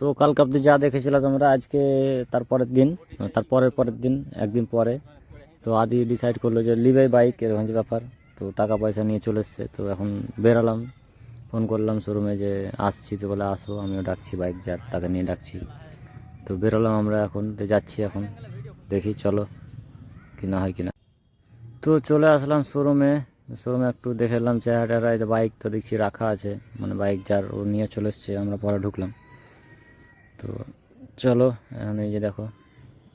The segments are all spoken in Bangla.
তো কালকে অব্দি যা দেখেছিলাম তোমরা আজকে তারপরের দিন তারপরের পরের দিন, একদিন পরে, তো আদি ডিসাইড করল যে লিবে বাইক এরকম যে ব্যাপার, তো টাকা পয়সা নিয়ে চলে এসছে, তো এখন বেরালাম ফোন করলাম শোরুমে যে আসছি, তো বলে আসো, আমিও ডাকছি বাইক যার টাকা নিয়ে ডাকছি। তো বেরোলাম আমরা এখন, তো যাচ্ছি এখন, দেখি চলো কি না হয় কিনা। তো চলে আসলাম শোরুমে শোরুমে একটু দেখে এলাম যে বাইক তো দেখছি রাখা আছে মানে বাইক যার ও নিয়ে চলে এসছে, আমরা পরে ঢুকলাম। তো চলো, এখন এই যে দেখো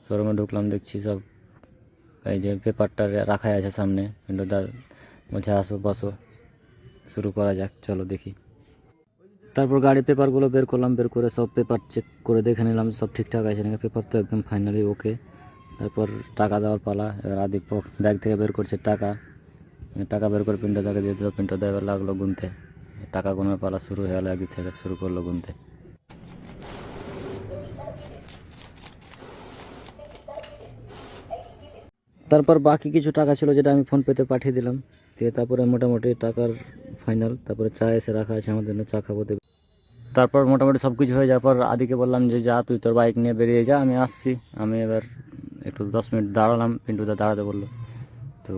শোরুমে ঢুকলাম, দেখছি সব, এই যে পেপারটা রাখাই আছে সামনে কিন্তু দা বলছে আসো, বসো, শুরু করা যাক, চলো দেখি। তারপর গাড়ির পেপারগুলো বের করলাম, বের করে সব পেপার চেক করে দেখে নিলাম, সব ঠিকঠাক আছে নাকি? পেপার তো একদম ফাইনালি ওকে তারপর টাকা দেওয়ার পালা, এবার আদি ব্যাগ থেকে বের করছে টাকা। টাকা বের করে পিন্টো তাকে দিয়ে দিল পিন্টো দেওয়া লাগল গুনতে। টাকা গোনার পালা শুরু হয়ে গেলো একদিক থেকে শুরু করল গুনতে। তারপর বাকি কিছু টাকা ছিল যেটা আমি ফোন পেতে পাঠিয়ে দিলাম। দিয়ে তারপরে মোটামুটি টাকার ফাইনাল তারপরে চা এসে রাখা আছে আমাদের জন্য, চা খাব দেবে। তারপর মোটামুটি সব কিছু হয়ে যাওয়ার পর আদিকে বললাম যে, যা, তুই তোর বাইক নিয়ে বেরিয়ে যা, আমি আসছি। আমি এবার একটু দশ মিনিট দাঁড়ালাম, পিন্টুদা দাঁড়াতে বলল। তো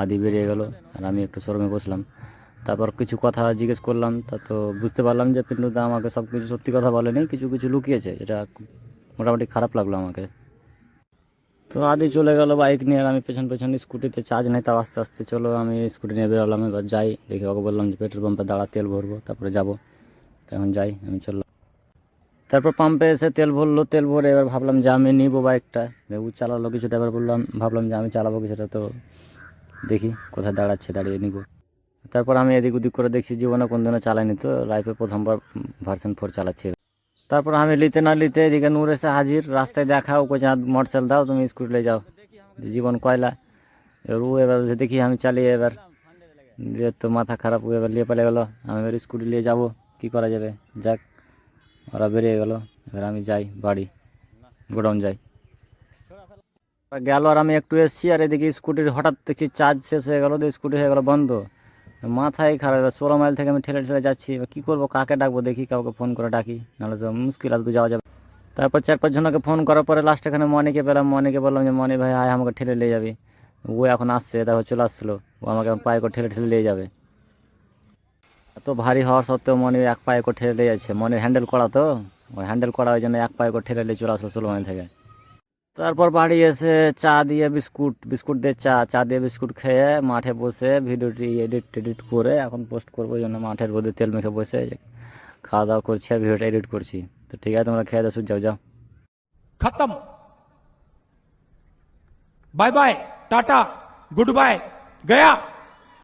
আদি বেরিয়ে গেল, আর আমি একটু শোরুমে বসলাম। তারপর কিছু কথা জিজ্ঞেস করলাম, তা তো বুঝতে পারলাম যে পিন্টুদা আমাকে সব কিছু সত্যি কথা বলেনি, কিছু কিছু লুকিয়েছে এটা মোটামুটি খারাপ লাগল আমাকে। তো আদি চলে গেল বাইক নিয়ে আর আমি পেছন পেছন স্কুটিতে চার্জ নেই, তাও আস্তে আস্তে চলো, আমি স্কুটি নিয়ে বেরোলাম, এবার যাই, দেখি ওকে বললাম যে পেট্রোল পাম্পে দাঁড়া, তেল ভরবো, তারপরে যাব। তো এখন যাই, আমি চললাম। তারপর পাম্পে এসে তেল ভরলো, তেল ভরে এবার ভাবলাম যে আমি নিবো বাইকটা। ও চালালো কিছুটা, এবার বললাম, ভাবলাম যে আমি চালাবো কিছুটা, তো দেখি কোথায় দাঁড়াচ্ছে, দাঁড়িয়ে নিব। তারপর আমি এদিক ওদিক করে দেখছি, জীবনে কোন দিনও চালাইনি তো লাইফে প্রথমবার ভার্সন ফোর চালাচ্ছি। তারপর আমি লিতে না লিতে এদিকে নূর এসে হাজির, রাস্তায় দেখা ও কোচা মোটরসাইকেল দাও, তুমি স্কুটি নিয়ে যাও। জীবন কয়লা। এবার ও এবার দেখি আমি চালিয়ে এবার দিয়ে তো মাথা খারাপ, ও এবার নিয়ে পালে গেলো। আমি এবার স্কুটি নিয়ে যাব, কি করা যাবে? যাক, ওরা বেরিয়ে গেলো। এবার আমি যাই, বাড়ি, গোডাউন যাই। গেল আর আমি একটু এসছি, আর এদিকে স্কুটির হঠাৎ দেখছি চার্জ শেষ হয়ে গেলো দিয়ে স্কুটি হয়ে গেলো বন্ধ। মাথায় খারাপ, এবার ষোলো মাইল থেকে আমি ঠেলে ঠেলে যাচ্ছি, এবার কী করব, কাকে ডাকবো, দেখি কাউকে ফোন করে ডাকি, নাহলে তো মুশকিল তো যাওয়া যাবে। তারপর চার পাঁচ জনকে ফোন করার পরে লাস্ট এখানে মনিকে পেলাম, মনিকে বললাম যে, মনি ভাই, আয়, আমাকে ঠেলে নিয়ে যাবে। ও এখন আসছে, দেখো চলে আসছিল, ও আমাকে এখন পায়ে করে ঠেলে ঠেলে নিয়ে যাবে। এত ভারী হওয়ার সত্ত্বেও মনি এক পায়ে করে ঠেলে নিয়ে যাচ্ছে। মনির হ্যান্ডেল করা তো ওই হ্যান্ডেল করা ওই জন্য এক পায়ে করে ঠেলে নিয়ে চলে আসলো ষোলো মাইল থেকে। তারপর বাড়ি এসে চা দিয়ে বিস্কুট বিস্কুট দিয়ে চা চা দিয়ে বিস্কুট খেয়ে মাঠে বসে ভিডিওটি এডিট টেডিট করে এখন পোস্ট করব ওই জন্য মাঠের রোদে তেল মেখে বসে খাওয়া দাওয়া করছি আর ভিডিওটা এডিট করছি। তো ঠিক আছে, তোমরা খেয়ে দাও যাও যাও। খতম। Bye bye, tata, good bye, Gaya.